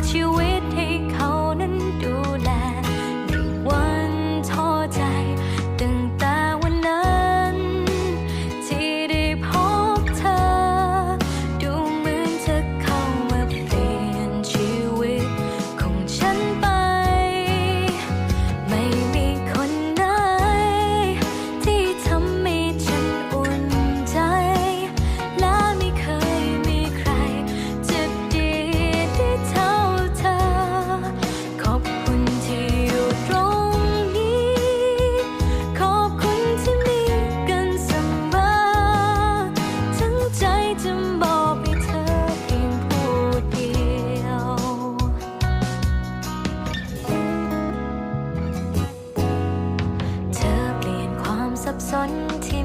what you wish. จะบอกให้เธอเพียงผู้เดียว เธอเปลี่ยนความสับสนที่